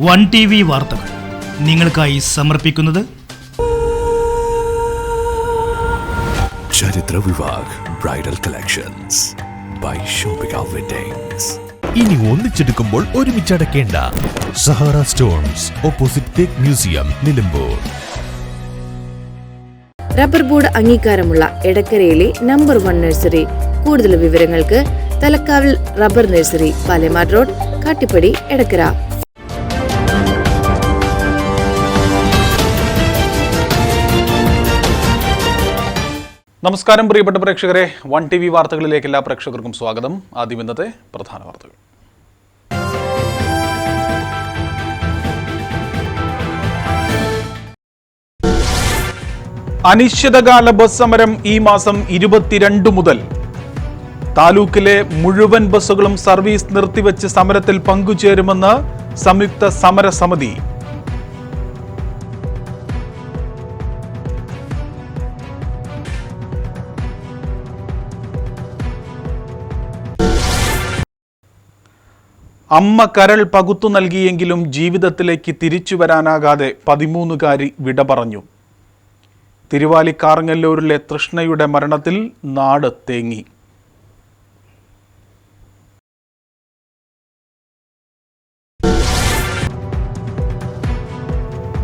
One T V വാർത്തകൾ നിങ്ങൾക്കായി സമർപ്പിക്കുന്നത് Charithra Vivah bridal collections by Shopika weddings ഇനി ഒന്നിച്ചെടുക്കുമ്പോൾ ഒരുമിച്ച് അടക്കേണ്ട സഹാറ സ്റ്റോൺസ് ഓപ്പോസിറ്റ് തേക്ക് മ്യൂസിയം നിലമ്പൂർ. റബ്ബർ ബോർഡ് അംഗീകാരമുള്ള എടക്കരയിലെ നമ്പർ വൺ നഴ്സറി കൂടുതൽ വിവരങ്ങൾക്ക് തലക്കാവിൽ rubber nursery Palemad road Kattippadi Edakkara. നമസ്കാരം പ്രിയപ്പെട്ട പ്രേക്ഷകരെ. വൺ ടി വി വാർത്തകളിലേക്ക് എല്ലാ പ്രേക്ഷകർക്കും സ്വാഗതം. ആദ്യം ഇന്നത്തെ പ്രധാന വാർത്തകൾ. അനിശ്ചിതകാല ബസ് സമരം ഈ മാസം ഇരുപത്തിരണ്ട് മുതൽ. താലൂക്കിലെ മുഴുവൻ ബസ്സുകളും സർവീസ് നിർത്തിവെച്ച് സമരത്തിൽ പങ്കുചേരുമെന്ന് സംയുക്ത സമരസമിതി അമ്മ കരൾ പകുത്തു നൽകിയെങ്കിലും ജീവിതത്തിലേക്ക് തിരിച്ചു വരാനാകാതെ പതിമൂന്നുകാരി വിട പറഞ്ഞു. തിരുവാലിക്കാറങ്ങല്ലൂരിലെ തൃഷ്ണയുടെ മരണത്തിൽ നാട് തേങ്ങി.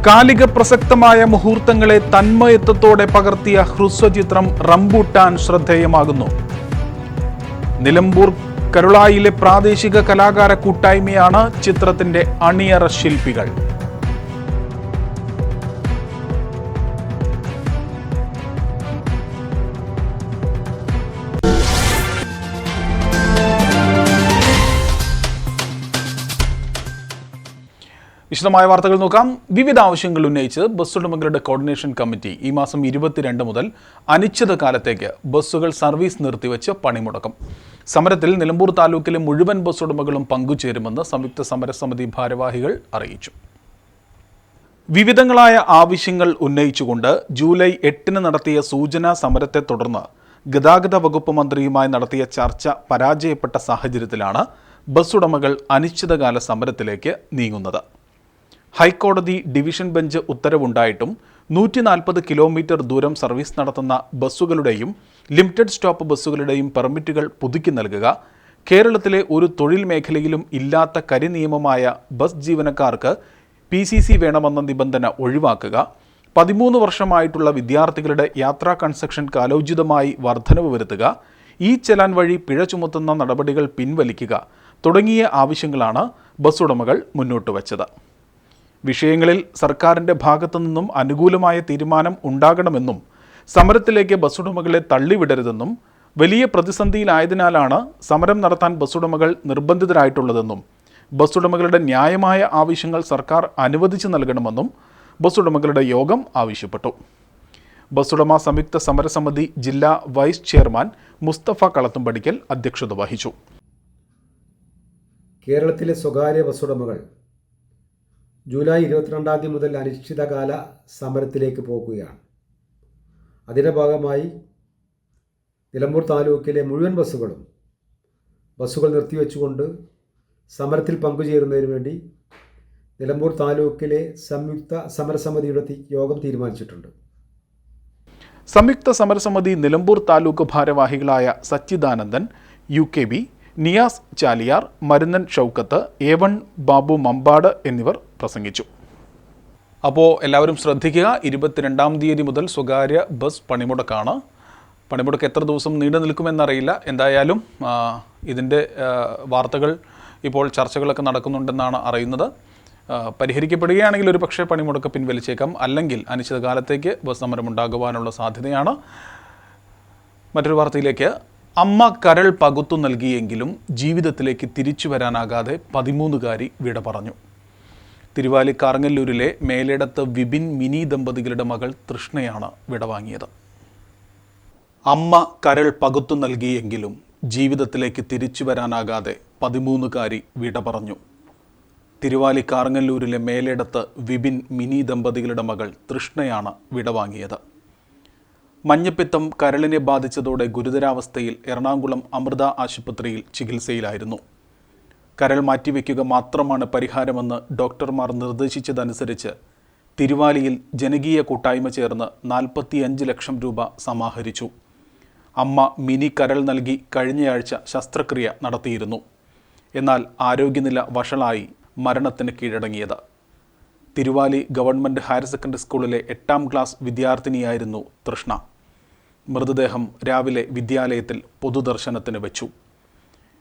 കാലിക പ്രസക്തമായ മുഹൂർത്തങ്ങളെ തന്മയത്വത്തോടെ പകർത്തിയ ഹ്രസ്വചിത്രം റംബൂട്ടാൻ ശ്രദ്ധേയമാകുന്നു. നിലമ്പൂർ കരുളായിലെ പ്രാദേശിക കലാകാര കൂട്ടായ്മയാണ് ചിത്രത്തിന്റെ അണിയറ ശില്പികൾ. വിശദമായ വാർത്തകൾ നോക്കാം. വിവിധ ആവശ്യങ്ങൾ ഉന്നയിച്ച് ബസ് ഉടമകളുടെ കോർഡിനേഷൻ കമ്മിറ്റി ഈ മാസം ഇരുപത്തിരണ്ട് മുതൽ അനിശ്ചിതകാലത്തേക്ക് ബസ്സുകൾ സർവീസ് നിർത്തിവെച്ച് പണിമുടക്കും. സമരത്തിൽ നിലമ്പൂർ താലൂക്കിലെ മുഴുവൻ ബസ് ഉടമകളും പങ്കുചേരുമെന്ന് സംയുക്ത സമരസമിതി ഭാരവാഹികൾ അറിയിച്ചു. വിവിധങ്ങളായ ആവശ്യങ്ങൾ ഉന്നയിച്ചുകൊണ്ട് ജൂലൈ എട്ടിന് നടത്തിയ സൂചനാ സമരത്തെ തുടർന്ന് ഗതാഗത വകുപ്പ് മന്ത്രിയുമായി നടത്തിയ ചർച്ച പരാജയപ്പെട്ട സാഹചര്യത്തിലാണ് ബസ് ഉടമകൾ അനിശ്ചിതകാല സമരത്തിലേക്ക് നീങ്ങുന്നത്. ഹൈക്കോടതി ഡിവിഷൻ ബെഞ്ച് ഉത്തരവുണ്ടായിട്ടും നൂറ്റി നാൽപ്പത് കിലോമീറ്റർ ദൂരം സർവീസ് നടത്തുന്ന ബസ്സുകളുടെയും ലിമിറ്റഡ് സ്റ്റോപ്പ് ബസ്സുകളുടെയും പെർമിറ്റുകൾ പുതുക്കി നൽകുക കേരളത്തിലെ ഒരു തൊഴിൽ മേഖലയിലും ഇല്ലാത്ത കരിനിയമമായ ബസ് ജീവനക്കാർക്ക് പി സി സി വേണമെന്ന നിബന്ധന ഒഴിവാക്കുക പതിമൂന്ന് വർഷമായിട്ടുള്ള വിദ്യാർത്ഥികളുടെ യാത്രാ കൺസ്ട്രക്ഷൻ കാലോചിതമായി വർധനവ് വരുത്തുക ഈ ചെലാൻ വഴി പിഴ ചുമത്തുന്ന നടപടികൾ പിൻവലിക്കുക തുടങ്ങിയ ആവശ്യങ്ങളാണ് ബസ് ഉടമകൾ മുന്നോട്ട് വച്ചത് വിഷയങ്ങളിൽ സർക്കാരിന്റെ ഭാഗത്തു നിന്നും അനുകൂലമായ തീരുമാനം ഉണ്ടാകണമെന്നും സമരത്തിലേക്ക് ബസ്സുടമകളെ തള്ളിവിടരുതെന്നും വലിയ പ്രതിസന്ധിയിലായതിനാലാണ് സമരം നടത്താൻ ബസ്സുടമകൾ നിർബന്ധിതരായിട്ടുള്ളതെന്നും ബസ്സുടമകളുടെ ന്യായമായ ആവശ്യങ്ങൾ സർക്കാർ അനുവദിച്ചു നൽകണമെന്നും ബസ്സുടമകളുടെ യോഗം ആവശ്യപ്പെട്ടു. ബസ്സുടമ സംയുക്ത സമരസമിതി ജില്ലാ വൈസ് ചെയർമാൻ മുസ്തഫ കളത്തുംപടിക്കൽ അധ്യക്ഷത വഹിച്ചു. കേരളത്തിലെ സ്വകാര്യ ബസ്സുടമകൾ ജൂലൈ ഇരുപത്തിരണ്ടാം തീയതി മുതൽ അനിശ്ചിതകാല സമരത്തിലേക്ക് പോകുകയാണ്. അതിന്റെ ഭാഗമായി നിലമ്പൂർ താലൂക്കിലെ മുഴുവൻ ബസ്സുകളും ബസ്സുകൾ നിർത്തിവെച്ചുകൊണ്ട് സമരത്തിൽ പങ്കുചേരുന്നതിന് വേണ്ടി നിലമ്പൂർ താലൂക്കിലെ സംയുക്ത സമരസമിതിയുടെ യോഗം തീരുമാനിച്ചിട്ടുണ്ട്. സംയുക്ത സമരസമിതി നിലമ്പൂർ താലൂക്ക് ഭാരവാഹികളായ Sachidanandan U K B Niyas Chaliyar Marunnan Shoukath A one Babu Mampad എന്നിവർ പ്രസംഗിച്ചു. അപ്പോൾ എല്ലാവരും ശ്രദ്ധിക്കുക ഇരുപത്തിരണ്ടാം തീയതി മുതൽ സ്വകാര്യ ബസ് പണിമുടക്കാണ്. പണിമുടക്ക് എത്ര ദിവസം നീണ്ടു നിൽക്കുമെന്നറിയില്ല. എന്തായാലും ഇതിന്റെ വാർത്തകൾ ഇപ്പോൾ ചർച്ചകളൊക്കെ നടക്കുന്നുണ്ടെന്നാണ് അറിയുന്നത്. പരിഹരിക്കപ്പെടുകയാണെങ്കിൽ ഒരു പക്ഷേ പണിമുടക്ക് പിൻവലിച്ചേക്കാം. അല്ലെങ്കിൽ അനിശ്ചിതകാലത്തേക്ക് ബസ് സമരം ഉണ്ടാകുവാനുള്ള സാധ്യതയാണ്. മറ്റൊരു വാർത്തയിലേക്ക് അമ്മ കരൾ പകുത്തു നൽകിയെങ്കിലും ജീവിതത്തിലേക്ക് തിരിച്ചു വരാനാകാതെ പതിമൂന്നുകാരി വിട പറഞ്ഞു. തിരുവാലി കാർങ്ങല്ലൂരിലെ മേലേടത്ത് വിപിൻ മിനി ദമ്പതികളുടെ മകൾ തൃഷ്ണയാണ് വിടവാങ്ങിയത് അമ്മ കരൾ പകുത്തു നൽകിയെങ്കിലും ജീവിതത്തിലേക്ക് തിരിച്ചു വരാനാകാതെ പതിമൂന്നുകാരി വിട പറഞ്ഞു. തിരുവാലി കാർങ്ങല്ലൂരിലെ മേലേടത്ത് വിപിൻ മിനി ദമ്പതികളുടെ മകൾ തൃഷ്ണയാണ് വിടവാങ്ങിയത് മഞ്ഞപ്പിത്തം കരളിനെ ബാധിച്ചതോടെ ഗുരുതരാവസ്ഥയിൽ എറണാകുളം അമൃത ആശുപത്രിയിൽ ചികിത്സയിലായിരുന്നു. കരൾ മാറ്റിവെക്കുക മാത്രമാണ് പരിഹാരമെന്ന് ഡോക്ടർമാർ നിർദ്ദേശിച്ചതനുസരിച്ച് തിരുവാലിയിൽ ജനകീയ കൂട്ടായ്മ ചേർന്ന് നാൽപ്പത്തിയഞ്ച് ലക്ഷം രൂപ സമാഹരിച്ചു. അമ്മ മിനി കരൾ നൽകി കഴിഞ്ഞയാഴ്ച ശസ്ത്രക്രിയ നടത്തിയിരുന്നു. എന്നാൽ ആരോഗ്യനില വഷളായി മരണത്തിന് കീഴടങ്ങിയത്. തിരുവാലി ഗവൺമെന്റ് ഹയർ സെക്കൻഡറി സ്കൂളിലെ എട്ടാം ക്ലാസ് വിദ്യാർത്ഥിനിയായിരുന്നു തൃഷ്ണ. മൃതദേഹം രാവിലെ വിദ്യാലയത്തിൽ പൊതുദർശനത്തിന് വെച്ചു.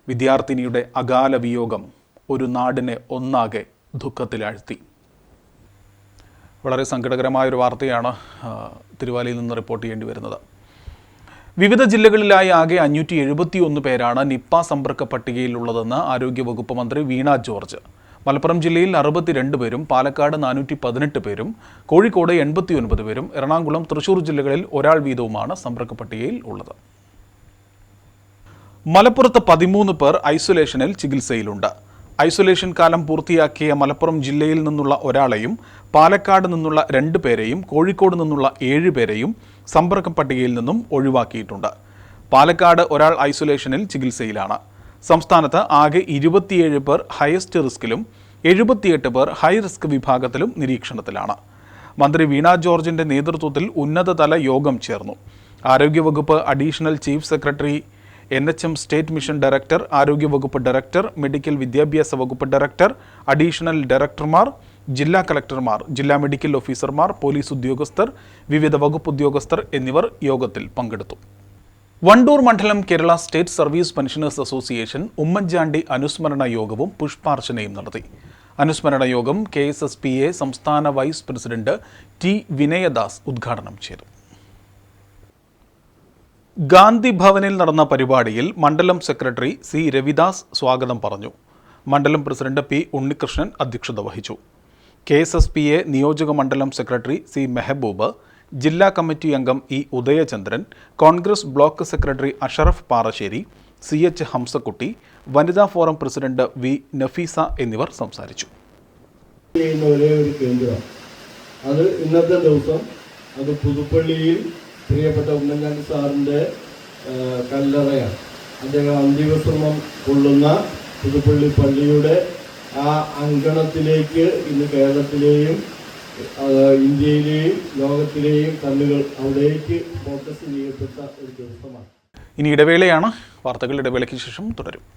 വിദ്യാർത്ഥിനിയുടെ അകാല വിയോഗം ഒരു നാടിനെ ഒന്നാകെ ദുഃഖത്തിലാഴ്ത്തി. വളരെ സങ്കടകരമായൊരു വാർത്തയാണ് തിരുവാലിയിൽ നിന്ന് റിപ്പോർട്ട് ചെയ്യേണ്ടി വരുന്നത്. വിവിധ ജില്ലകളിലായി ആകെ അഞ്ഞൂറ്റി എഴുപത്തി ഒന്ന് പേരാണ് നിപ്പ സമ്പർക്ക പട്ടികയിലുള്ളതെന്ന് ആരോഗ്യവകുപ്പ് മന്ത്രി വീണ ജോർജ്. മലപ്പുറം ജില്ലയിൽ അറുപത്തിരണ്ട് പേരും പാലക്കാട് നാനൂറ്റി പതിനെട്ട് പേരും കോഴിക്കോട് എൺപത്തി ഒൻപത് പേരും എറണാകുളം തൃശൂർ ജില്ലകളിൽ ഒരാൾ വീതവുമാണ് സമ്പർക്ക പട്ടികയിൽ ഉള്ളത്. മലപ്പുറത്ത് പതിമൂന്ന് പേർ ഐസൊലേഷനിൽ ചികിത്സയിലുണ്ട്. ഐസൊലേഷൻ കാലം പൂർത്തിയാക്കിയ മലപ്പുറം ജില്ലയിൽ നിന്നുള്ള ഒരാളെയും പാലക്കാട് നിന്നുള്ള രണ്ട് പേരെയും കോഴിക്കോട് നിന്നുള്ള ഏഴ് പേരെയും സമ്പർക്ക പട്ടികയിൽ നിന്നും ഒഴിവാക്കിയിട്ടുണ്ട്. പാലക്കാട് ഒരാൾ ഐസൊലേഷനിൽ ചികിത്സയിലാണ്. സംസ്ഥാനത്ത് ആകെ ഇരുപത്തിയേഴ് പേർ ഹയസ്റ്റ് റിസ്കിലും എഴുപത്തിയെട്ട് പേർ ഹൈ റിസ്ക് വിഭാഗത്തിലും നിരീക്ഷണത്തിലാണ്. മന്ത്രി വീണ ജോർജിന്റെ നേതൃത്വത്തിൽ ഉന്നതതല യോഗം ചേർന്നു. ആരോഗ്യവകുപ്പ് additional chief secretary N H M state mission director ആരോഗ്യവകുപ്പ് ഡയറക്ടർ മെഡിക്കൽ വിദ്യാഭ്യാസ വകുപ്പ് ഡയറക്ടർ അഡീഷണൽ ഡയറക്ടർമാർ ജില്ലാ കളക്ടർമാർ ജില്ലാ മെഡിക്കൽ ഓഫീസർമാർ പോലീസ് ഉദ്യോഗസ്ഥർ വിവിധ വകുപ്പ് ഉദ്യോഗസ്ഥർ എന്നിവർ യോഗത്തിൽ പങ്കെടുത്തു. വണ്ടൂർ മണ്ഡലം Kerala state service pensioners association Oommen Chandy അനുസ്മരണ യോഗവും പുഷ്പാർച്ചനയും നടത്തി. അനുസ്മരണ യോഗം K S S P A സംസ്ഥാന വൈസ് പ്രസിഡന്റ് ടി വിനയദാസ് ഉദ്ഘാടനം ചെയ്തു. ഗാന്ധി ഭവനിൽ നടന്ന പരിപാടിയിൽ മണ്ഡലം സെക്രട്ടറി സി രവിദാസ് സ്വാഗതം പറഞ്ഞു. മണ്ഡലം പ്രസിഡന്റ് പി ഉണ്ണികൃഷ്ണൻ അധ്യക്ഷത വഹിച്ചു. K S S P A നിയോജക മണ്ഡലം സെക്രട്ടറി സി മെഹബൂബ് ജില്ലാ കമ്മിറ്റി അംഗം E Udayachandran Congress block secretary Asharaf Parassery C H Hamsakutty വനിതാ ഫോറം പ്രസിഡന്റ് വി നഫീസ എന്നിവർ സംസാരിച്ചു. അത് ഇന്നത്തെ ദിവസം അത് പുതുപ്പള്ളിയിൽ പ്രിയപ്പെട്ട ഉമ്മൻചാണ്ടി സാറിന്റെ കല്ലറയാണ്. അദ്ദേഹം അന്തിമശ്രമം കൊള്ളുന്ന പുതുപ്പള്ളി പള്ളിയുടെ ആ അങ്കണത്തിലേക്ക് ഇന്ന് കേരളത്തിലെയും ഇന്ത്യയിലെയും ലോകത്തിലെയും കണ്ണുകൾ അവിടേക്ക് ഫോക്കസ് ചെയ്യപ്പെട്ട ഒരു ദിവസമാണ്. ഇനി ഇടവേളയാണ്. വാർത്തകൾ ഇടവേളയ്ക്ക് ശേഷം തുടരും.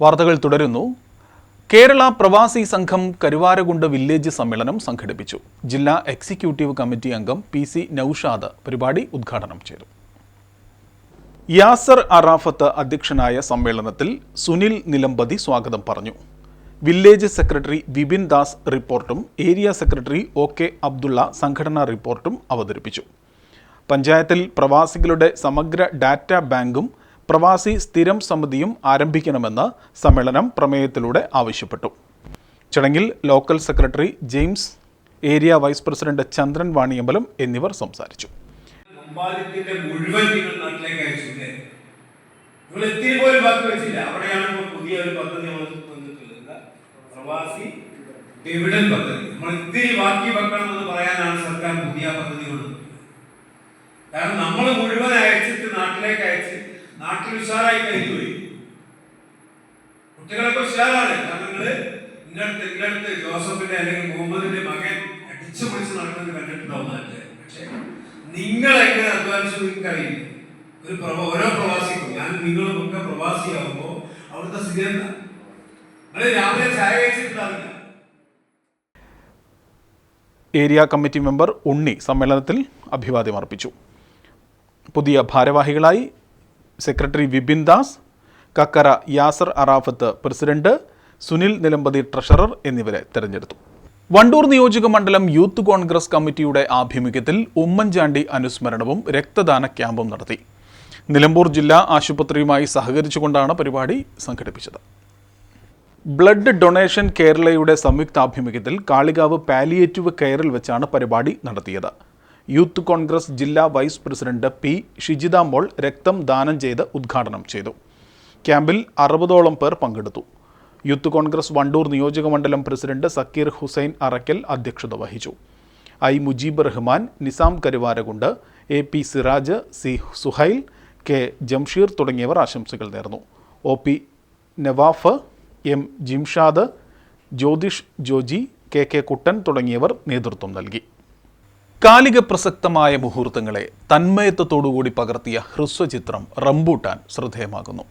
വാർത്തകൾ തുടരുന്നു. കേരള പ്രവാസി സംഘം കരുവാരകുണ്ട് വില്ലേജ് സമ്മേളനം സംഘടിപ്പിച്ചു. ജില്ലാ എക്സിക്യൂട്ടീവ് കമ്മിറ്റി അംഗം പി സി നൌഷാദ് പരിപാടി ഉദ്ഘാടനം ചെയ്തു. യാസർ അറാഫത്ത് അധ്യക്ഷനായ സമ്മേളനത്തിൽ സുനിൽ നിലമ്പതി സ്വാഗതം പറഞ്ഞു. വില്ലേജ് സെക്രട്ടറി വിപിൻ ദാസ് റിപ്പോർട്ടും area secretary O K Abdulla സംഘടനാ റിപ്പോർട്ടും അവതരിപ്പിച്ചു. പഞ്ചായത്തിൽ പ്രവാസികളുടെ സമഗ്ര ഡാറ്റ ബാങ്കും പ്രവാസി സ്ഥിരം സമിതിയും ആരംഭിക്കണമെന്ന് സമ്മേളനം പ്രമേയത്തിലൂടെ ആവശ്യപ്പെട്ടു. ചടങ്ങിൽ local secretary James area vice president Chandran Vaniyambalam എന്നിവർ സംസാരിച്ചു? പ്രവാസി പദ്ധതി. കാരണം നമ്മൾ മുഴുവൻ അയച്ചിട്ട് നാട്ടിലേക്ക് അയച്ച് നാട്ടിൽ ഉഷാറായി കഴിഞ്ഞുപോയി. കുട്ടികളൊക്കെ ഉഷാറാണ്. കാരണം നിങ്ങൾ ഇന്നടുത്ത് നിങ്ങളടുത്ത് ജോസഫിന്റെ അല്ലെങ്കിൽ മുഹമ്മദിന്റെ മകൻ അടിച്ചു പൊളിച്ച് നടക്കുന്നത് കണ്ടിട്ടുണ്ടാവും പക്ഷെ നിങ്ങൾ എങ്ങനെ അധ്വാനിച്ചു നിങ്ങൾക്ക് അറിയില്ല ഒരു പ്രവ ഓരോ പ്രവാസിക്കും ഞാൻ നിങ്ങളും ഒക്കെ പ്രവാസിയാകുമ്പോൾ അവിടുത്തെ സ്ഥിതി എന്താ? നിങ്ങൾ രാവിലെ ചായ കഴിച്ചിട്ടുണ്ടാവില്ല ഏരിയ കമ്മിറ്റി മെമ്പർ ഉണ്ണി സമ്മേളനത്തിൽ അഭിവാദ്യം അർപ്പിച്ചു. പുതിയ ഭാരവാഹികളായി secretary Vipin Das Kakkara Yasar Arafat president Sunil Nilambathi treasurer എന്നിവരെ തെരഞ്ഞെടുത്തു. വണ്ടൂർ നിയോജക മണ്ഡലം യൂത്ത് കോൺഗ്രസ് കമ്മിറ്റിയുടെ ആഭിമുഖ്യത്തിൽ ഉമ്മൻചാണ്ടി അനുസ്മരണവും രക്തദാന ക്യാമ്പും നടത്തി. നിലമ്പൂർ ജില്ലാ ആശുപത്രിയുമായി സഹകരിച്ചുകൊണ്ടാണ് പരിപാടി സംഘടിപ്പിച്ചത്. ബ്ലഡ് ഡൊണേഷൻ കേരളയുടെ സംയുക്താഭിമുഖ്യത്തിൽ കാളികാവ് പാലിയേറ്റീവ് കെയറിൽ വെച്ചാണ് പരിപാടി നടത്തിയത്. യൂത്ത് കോൺഗ്രസ് ജില്ലാ vice president P Shijitha Mol രക്തം ദാനം ചെയ്ത് ഉദ്ഘാടനം ചെയ്തു. ക്യാമ്പിൽ അറുപതോളം പേർ പങ്കെടുത്തു. യൂത്ത് കോൺഗ്രസ് വണ്ടൂർ നിയോജകമണ്ഡലം പ്രസിഡന്റ് സക്കീർ ഹുസൈൻ അറക്കൽ അധ്യക്ഷത വഹിച്ചു. I Mujeeb Rahman Nizam Karuvarakundu A P Siraj C Suhail K Jamsheer തുടങ്ങിയവർ ആശംസകൾ നേർന്നു. O P Navaf M Jimshad Jyothish Joji K K Kuttan തുടങ്ങിയവർ നേതൃത്വം നൽകി. കാലിക പ്രസക്തമായ മുഹൂർത്തങ്ങളെ തന്മയത്വത്തോടുകൂടി പകർത്തിയ ഹ്രസ്വചിത്രം റംബൂട്ടാൻ ശ്രദ്ധേയമാകുന്നു.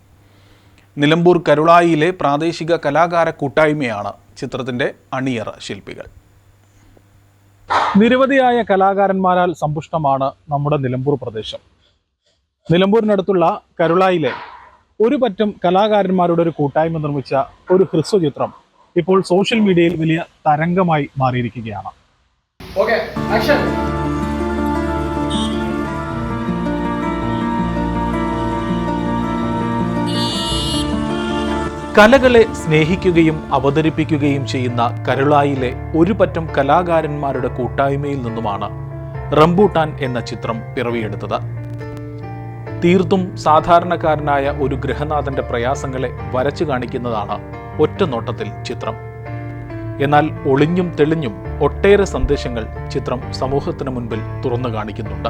നിലമ്പൂർ കരുളായിയിലെ പ്രാദേശിക കലാകാര കൂട്ടായ്മയാണ് ചിത്രത്തിന്റെ അണിയറ ശില്പികൾ. നിരവധിയായ കലാകാരന്മാരാൽ സമ്പുഷ്ടമാണ് നമ്മുടെ നിലമ്പൂർ പ്രദേശം. നിലമ്പൂരിനടുത്തുള്ള കരുളായിലെ ഒരു പറ്റം കലാകാരന്മാരുടെ ഒരു കൂട്ടായ്മ നിർമ്മിച്ച ഒരു ഹ്രസ്വചിത്രം ഇപ്പോൾ സോഷ്യൽ മീഡിയയിൽ വലിയ തരംഗമായി മാറിയിരിക്കുകയാണ്. കലകളെ സ്നേഹിക്കുകയും അവതരിപ്പിക്കുകയും ചെയ്യുന്ന കരുളായിലെ ഒരു പറ്റം കലാകാരന്മാരുടെ കൂട്ടായ്മയിൽ നിന്നുമാണ് റംബൂട്ടാൻ എന്ന ചിത്രം പിറവിയെടുത്തത്. തീർത്തും സാധാരണക്കാരനായ ഒരു ഗൃഹനാഥന്റെ പ്രയാസങ്ങളെ വരച്ചു കാണിക്കുന്നതാണ് ഒറ്റ നോട്ടത്തിൽ ചിത്രം. എന്നാൽ ഒളിഞ്ഞും തെളിഞ്ഞും ഒട്ടേറെ സന്ദേശങ്ങൾ ചിത്രം സമൂഹത്തിന് മുൻപിൽ തുറന്നു കാണിക്കുന്നുണ്ട്.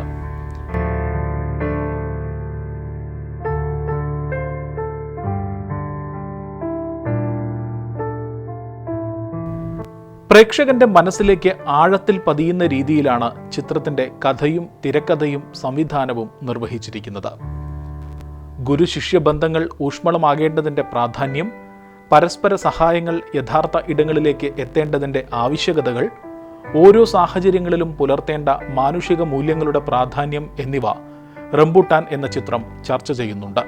പ്രേക്ഷകന്റെ മനസ്സിലേക്ക് ആഴത്തിൽ പതിയുന്ന രീതിയിലാണ് ചിത്രത്തിന്റെ കഥയും തിരക്കഥയും സംവിധാനവും നിർവഹിച്ചിരിക്കുന്നത്. ഗുരു ശിഷ്യബന്ധങ്ങൾ ഊഷ്മളമാകേണ്ടതിന്റെ പ്രാധാന്യം പരസ്പര സഹായങ്ങൾ യഥാർത്ഥ ഇടങ്ങളിലേക്ക് എത്തേണ്ടതിന്റെ ആവശ്യകതകൾ ഓരോ സാഹചര്യങ്ങളിലും പുലർത്തേണ്ട മാനുഷിക മൂല്യങ്ങളുടെ പ്രാധാന്യം എന്നിവ റംബുട്ടാൻ എന്ന ചിത്രം ചർച്ച ചെയ്യുന്നുണ്ട്.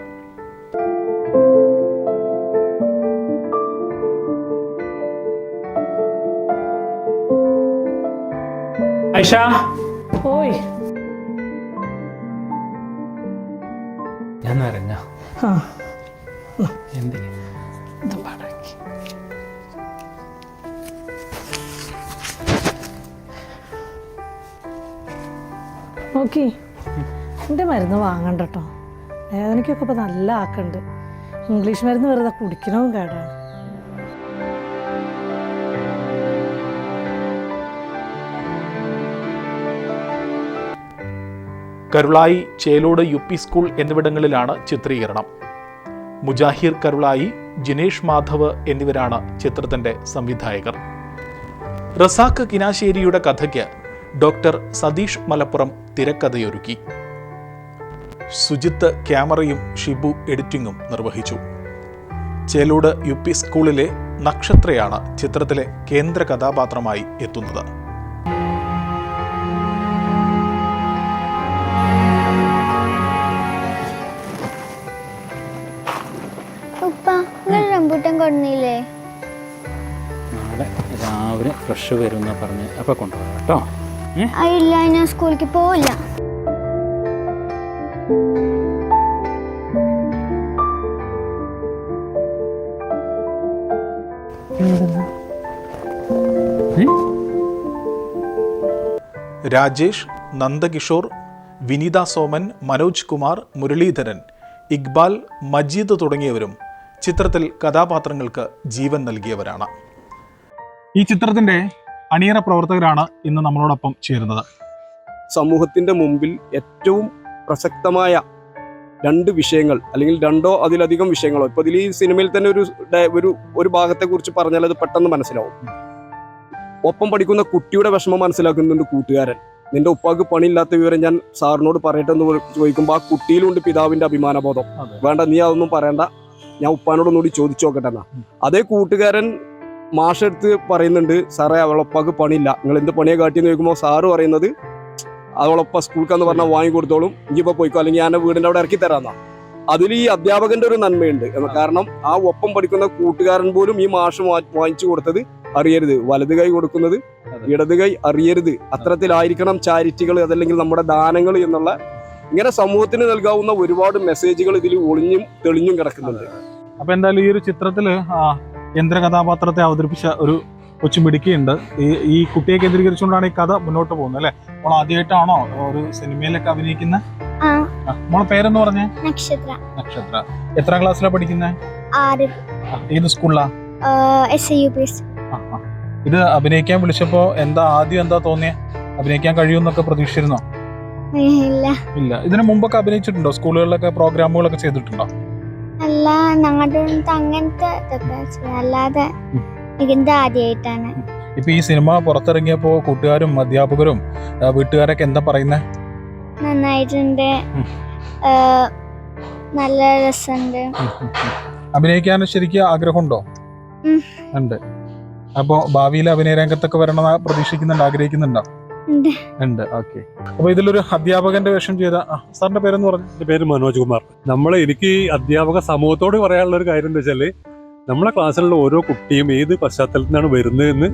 ഐഷ? ഓയ് ഞാൻ അറിഞ്ഞ ആ. നോക്കി. എന്റെ മരുന്ന് വാങ്ങണ്ട കേട്ടോ വേദനയ്ക്കൊക്കെ ഇപ്പം നല്ല ആക്കുണ്ട്. ഇംഗ്ലീഷ് മരുന്ന് വെറുതെ കുടിക്കണവും കേടാണ്. Karulai Chelode U P school എന്നിവിടങ്ങളിലാണ് ചിത്രീകരണം. മുജാഹിർ കരുളായി ജിനേഷ് മാധവ് എന്നിവരാണ് ചിത്രത്തിന്റെ സംവിധായകർ. റസാഖ് കിനാശ്ശേരിയുടെ കഥയ്ക്ക് ഡോക്ടർ സതീഷ് മലപ്പുറം തിരക്കഥയൊരുക്കി. സുജിത്ത് ക്യാമറയും ഷിബു എഡിറ്റിംഗും നിർവഹിച്ചു. ചേലൂട് യു പി സ്കൂളിലെ നക്ഷത്രയാണ് ചിത്രത്തിലെ കേന്ദ്ര കഥാപാത്രമായി എത്തുന്നത്. റംബൂട്ടാൻ കൊടുന്നില്ലേ നാളെ രാവിലെ ഫ്രഷ് വരും എന്നാ പറഞ്ഞ് അപ്പൊ കൊണ്ടുപോകാം കേട്ടോ. ഇല്ല ഞാൻ സ്കൂളിലേക്ക് പോവില്ല. രാജേഷ് നന്ദകിഷോർ വിനീത സോമൻ മനോജ് കുമാർ മുരളീധരൻ ഇക്ബാൽ മജീദ് തുടങ്ങിയവരും ചിത്രത്തിൽ കഥാപാത്രങ്ങൾക്ക് ജീവൻ നൽകിയവരാണ്. ഈ ചിത്രത്തിന്റെ അണിയറ പ്രവർത്തകരാണ് ഇന്ന് നമ്മളോടൊപ്പം ചേരുന്നത്. സമൂഹത്തിന്റെ മുമ്പിൽ ഏറ്റവും പ്രസക്തമായ രണ്ട് വിഷയങ്ങൾ അല്ലെങ്കിൽ രണ്ടോ അതിലധികം വിഷയങ്ങളോ ഇപ്പൊ ഇതിൽ ഈ സിനിമയിൽ തന്നെ ഒരു ഒരു ഒരു ഭാഗത്തെ കുറിച്ച് പറഞ്ഞാൽ അത് പെട്ടെന്ന് മനസ്സിലാവും. ഒപ്പം പഠിക്കുന്ന കുട്ടിയുടെ വിഷമം മനസ്സിലാക്കുന്നുണ്ട് കൂട്ടുകാരൻ. നിന്റെ ഉപ്പാക്ക് പണിയില്ലാത്ത വിവരം ഞാൻ സാറിനോട് പറയട്ടെ എന്ന് ചോദിക്കുമ്പോൾ ആ കുട്ടിയിലുണ്ട് പിതാവിന്റെ അഭിമാനബോധം. വേണ്ട നീ അതൊന്നും പറയണ്ട. ഞാൻ ഉപ്പാനോടൊന്നുകൂടി ചോദിച്ചു നോക്കട്ടെ എന്നാ. അതേ കൂട്ടുകാരൻ മാഷെടുത്ത് പറയുന്നുണ്ട് സാറേ അവളൊപ്പാക്ക് പണിയില്ല. നിങ്ങൾ എന്ത് പണിയെ കാട്ടിയെന്ന് ചോദിക്കുമ്പോൾ സാറ് പറയുന്നത് അവളൊപ്പ സ്കൂൾക്കാന്ന് പറഞ്ഞാൽ വാങ്ങി കൊടുത്തോളും ഇനിയിപ്പോൾ പോയിക്കോ. അല്ലെങ്കിൽ ഞാൻ വീടിന്റെ അവിടെ ഇറക്കി തരാന്നാ. അതിൽ ഈ അധ്യാപകന്റെ ഒരു നന്മയുണ്ട്. കാരണം ആ ഒപ്പം പഠിക്കുന്ന കൂട്ടുകാരൻ പോലും ഈ മാഷ് വാങ്ങിച്ചു കൊടുത്തത് അറിയരുത്. വലത് കൈ കൊടുക്കുന്നത്. ഇടത് കൈ അറിയരുത്. അത്തരത്തിലായിരിക്കണം ചാരിറ്റികൾ അതല്ലെങ്കിൽ നമ്മുടെ ദാനങ്ങൾ എന്നുള്ള ഇങ്ങനെ സമൂഹത്തിന് നൽകാവുന്ന ഒരുപാട് മെസ്സേജുകൾ ഇതിൽ ഒളിഞ്ഞും തെളിഞ്ഞും കിടക്കുന്നുണ്ട്. അപ്പൊ എന്തായാലും ഈ ഒരു ചിത്രത്തിൽ യന്ത്ര കഥാപാത്രത്തെ അവതരിപ്പിച്ച ഒരു കൊച്ചു മിടുക്കിയുണ്ട്. ഈ ഈ കുട്ടിയെ കേന്ദ്രീകരിച്ചുകൊണ്ടാണ് ഈ കഥ മുന്നോട്ട് പോകുന്നത് അല്ലെ? മോൾ ആദ്യമായിട്ടാണോ ഒരു സിനിമയിലൊക്കെ അഭിനയിക്കുന്ന? മോളെ പേരെന്ന് പറഞ്ഞേ? നക്ഷത്ര. നക്ഷത്ര. എത്രാം ക്ലാസ്സിലാണ് പഠിക്കുന്നത് ഏത് സ്കൂളിലാ. ഇത് അഭിനയിക്കാൻ വിളിച്ചപ്പോ എന്താ ആദ്യം എന്താ തോന്നിയ? അഭിനയിക്കാൻ കഴിയുമെന്നൊക്കെ പ്രതീക്ഷിച്ചിരുന്നോ? ഇല്ല. ഇല്ല. ഇതിനു മുമ്പൊക്കെ അഭിനയിച്ചിട്ടുണ്ടോ? സ്കൂളുകളിലൊക്കെ പ്രോഗ്രാമുകളൊക്കെ ചെയ്തിട്ടുണ്ടോ? അല്ല ഞങ്ങളുടെ അങ്ങനത്തെ ഇതൊക്കെ. അല്ലാതെ ഇതിന്റെ ആദ്യമായിട്ടാണ് ഇപ്പൊ ഈ സിനിമ പുറത്തിറങ്ങിയപ്പോ കൂട്ടുകാരും അധ്യാപകരും വീട്ടുകാരൊക്കെ എന്താ പറയുന്നേ? നന്നായിട്ടുണ്ട്. നല്ല രസമുണ്ട് അഭിനയിക്കാൻ ശരിക്കും ആഗ്രഹമുണ്ടോ. ഉണ്ട്. അപ്പോ ഭാവിയിൽ അഭിനയ രംഗത്തൊക്കെ വരണമെന്ന് പ്രതീക്ഷിക്കുന്നുണ്ട് ആഗ്രഹിക്കുന്നുണ്ടോ? ഉണ്ട്. ഓക്കെ അപ്പൊ ഇതിലൊരു അധ്യാപകന്റെ വേഷം ചെയ്ത സാറിന്റെ പേരെന്ന് പറഞ്ഞു? എന്റെ പേര് മനോജ് കുമാർ. നമ്മൾ എനിക്ക് ഈ അധ്യാപക സമൂഹത്തോട് പറയാനുള്ള ഒരു കാര്യം എന്താ വെച്ചാൽ നമ്മളെ ക്ലാസ്സിലുള്ള ഓരോ കുട്ടിയും ഏത് പശ്ചാത്തലത്തിൽ നിന്നാണ് വരുന്നതെന്ന്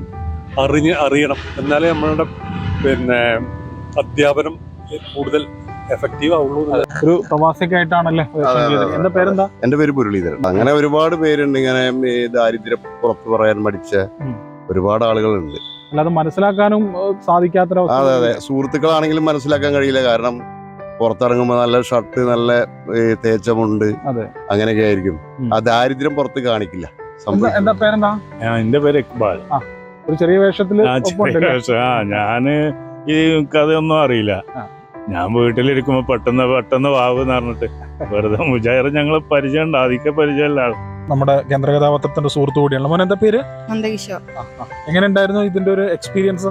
അറിഞ്ഞ് അറിയണം. എന്നാലേ നമ്മളുടെ പിന്നെ അധ്യാപനം കൂടുതൽ എഫക്റ്റീവ് ആവുള്ളൂ ഒരു എന്താ പേരെന്താ? എന്റെ പേര് മുരളീധരൻ. അങ്ങനെ ഒരുപാട് പേരുണ്ട് ഇങ്ങനെ ദാരിദ്ര്യം പുറത്തു പറയാൻ മടിച്ച. ഒരുപാട് ആളുകളുണ്ട്. അല്ലാതെ മനസ്സിലാക്കാനും സാധിക്കാത്ത അതെ അതെ. സുഹൃത്തുക്കളാണെങ്കിലും മനസ്സിലാക്കാൻ കഴിയില്ല. കാരണം പുറത്തിറങ്ങുമ്പോൾ നല്ല ഷർട്ട് നല്ല തേച്ചമുണ്ട്. അതെ. അങ്ങനെയൊക്കെ ആയിരിക്കും. ആ ദാരിദ്ര്യം പുറത്ത് കാണിക്കില്ല. എന്താ പേരെന്താ? എന്റെ പേര് ഇക്ബാൽ. ഒരു ചെറിയ വേഷത്തിൽ ഞാൻ ഈ കഥയൊന്നും അറിയില്ല. ഞാൻ വീട്ടിലിരിക്കുമ്പോ പെട്ടെന്ന് പെട്ടെന്ന് വാവ് എന്ന് പറഞ്ഞിട്ട് വെറുതെ മുജാഹിർ ഞങ്ങൾ പരിചയം ഉണ്ട്. പരിചയമല്ല പരിചയമുള്ള ആൾ നമ്മുടെ കേന്ദ്ര കഥാപാത്രത്തിന്റെ സുഹൃത്തു കൂടിയാണ് മോൻ എന്താ പേര്? എങ്ങനെ ഉണ്ടായിരുന്നു ഇതിന്റെ ഒരു എക്സ്പീരിയൻസ്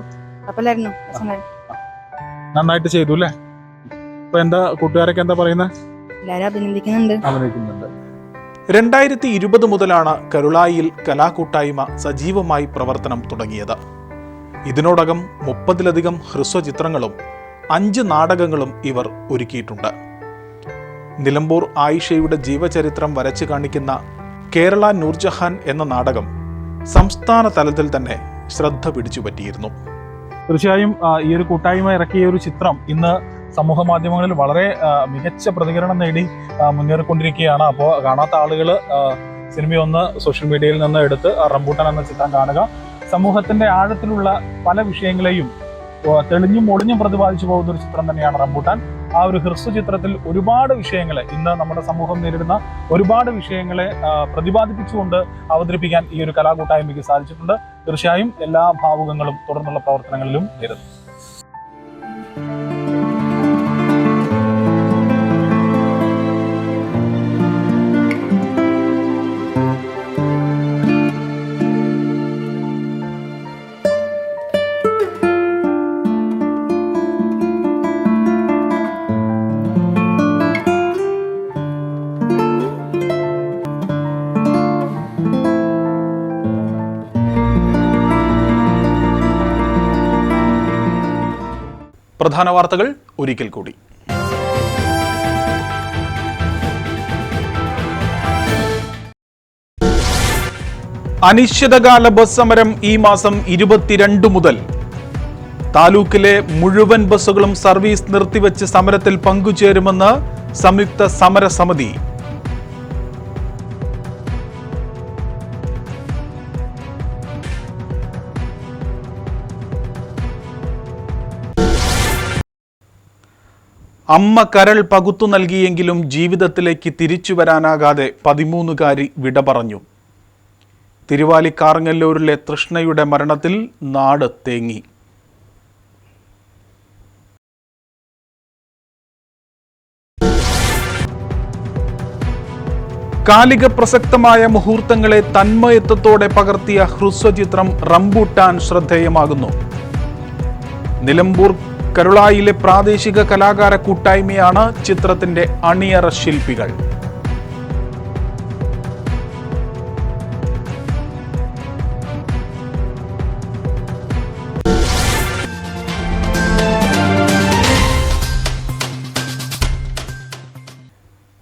നന്നായിട്ട് ചെയ്തു അല്ലേ? ഇപ്പൊ എന്താ കൂട്ടുകാരൊക്കെ എന്താ പറയുന്നത് അഭിനന്ദിക്കുന്നുണ്ട്. അഭിനയിക്കുന്നുണ്ട്. രണ്ടായിരത്തി ഇരുപത് മുതലാണ് കരുളായിൽ കലാകൂട്ടായ്മ സജീവമായി പ്രവർത്തനം തുടങ്ങിയത്. ഇതിനോടകം മുപ്പതിലധികം ഹ്രസ്വചിത്രങ്ങളും അഞ്ച് നാടകങ്ങളും ഇവർ ഒരുക്കിയിട്ടുണ്ട്. നിലമ്പൂർ ആയിഷയുടെ ജീവചരിത്രം വരച്ചു കാണിക്കുന്ന കേരള നൂർജഹാൻ എന്ന നാടകം സംസ്ഥാന തലത്തിൽ തന്നെ ശ്രദ്ധ പിടിച്ചു പറ്റിയിരുന്നു തീർച്ചയായും ഈ ഒരു കൂട്ടായ്മ ഇറക്കിയ ഒരു ചിത്രം ഇന്ന് സമൂഹ മാധ്യമങ്ങളിൽ വളരെ മികച്ച പ്രതികരണം നേടി മുന്നേറിക്കൊണ്ടിരിക്കുകയാണ്. അപ്പോൾ കാണാത്ത ആളുകൾ സിനിമയൊന്ന് സോഷ്യൽ മീഡിയയിൽ നിന്ന് എടുത്ത് റംബൂട്ടൻ എന്ന ചിത്രം കാണുക. സമൂഹത്തിന്റെ ആഴത്തിലുള്ള പല വിഷയങ്ങളെയും തെളിഞ്ഞും ഒളിഞ്ഞും പ്രതിപാദിച്ചു പോകുന്ന ഒരു ചിത്രം തന്നെയാണ് റംബൂട്ടാൻ. ആ ഒരു ഹ്രസ്വ ചിത്രത്തിൽ ഒരുപാട് വിഷയങ്ങളെ ഇന്ന് നമ്മുടെ സമൂഹം നേരിടുന്ന ഒരുപാട് വിഷയങ്ങളെ പ്രതിപാദിപ്പിച്ചുകൊണ്ട് അവതരിപ്പിക്കാൻ ഈ ഒരു കലാകൂട്ടായ്മയ്ക്ക് സാധിച്ചിട്ടുണ്ട്. തീർച്ചയായും എല്ലാ ഭാവുകങ്ങളും തുടർന്നുള്ള പ്രവർത്തനങ്ങളിലും നേരുന്നു പ്രധാന വാർത്തകൾ ഒരിക്കൽ കൂടി. അനിശ്ചിതകാല ബസ് സമരം ഈ മാസം ഇരുപത്തിരണ്ട് മുതൽ. താലൂക്കിലെ മുഴുവൻ ബസ്സുകളും സർവീസ് നിർത്തിവെച്ച് സമരത്തിൽ പങ്കുചേരുമെന്ന് സംയുക്ത സമരസമിതി അമ്മ കരൾ പകുത്തു നൽകിയെങ്കിലും ജീവിതത്തിലേക്ക് തിരിച്ചു വരാനാകാതെ പതിമൂന്നുകാരി വിട പറഞ്ഞു. തിരുവാലിക്കാർങ്ങല്ലൂരിലെ തൃഷ്ണയുടെ മരണത്തിൽ നാട് തേങ്ങി. കാലിക പ്രസക്തമായ മുഹൂർത്തങ്ങളെ തന്മയത്വത്തോടെ പകർത്തിയ ഹ്രസ്വചിത്രം റംബൂട്ടാൻ ശ്രദ്ധേയമാകുന്നു. നിലമ്പൂർ കരുളായിലെ പ്രാദേശിക കലാകാര കൂട്ടായ്മയാണ് ചിത്രത്തിന്റെ അണിയറ ശില്പികൾ.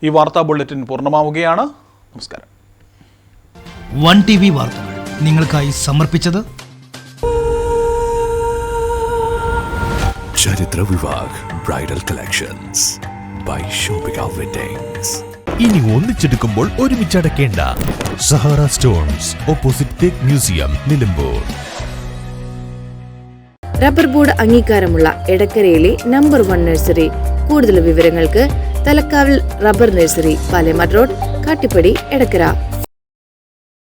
ഈ വാർത്താ ബുള്ളറ്റിൻ പൂർണമാവുകയാണ്. നമസ്കാരം. വൺ ടി വി വാർത്തകൾ നിങ്ങൾക്കായി സമർപ്പിച്ചത് Charithra Vivah bridal collections by Shopika weddings ഇനി ഒന്നിച്ചെടുക്കുമ്പോൾ ഒരുമിച്ച് അടക്കേണ്ട സഹാറ സ്റ്റോൺസ് ഓപ്പോസിറ്റ് തേക്ക് മ്യൂസിയം നിലമ്പൂർ. റബ്ബർ ബോർഡ് അംഗീകാരമുള്ള എടക്കരയിലെ നമ്പർ വൺ നഴ്സറി. കൂടുതൽ വിവരങ്ങൾക്ക് തലക്കാവിൽ rubber nursery Palemad road Kattippadi Edakkara.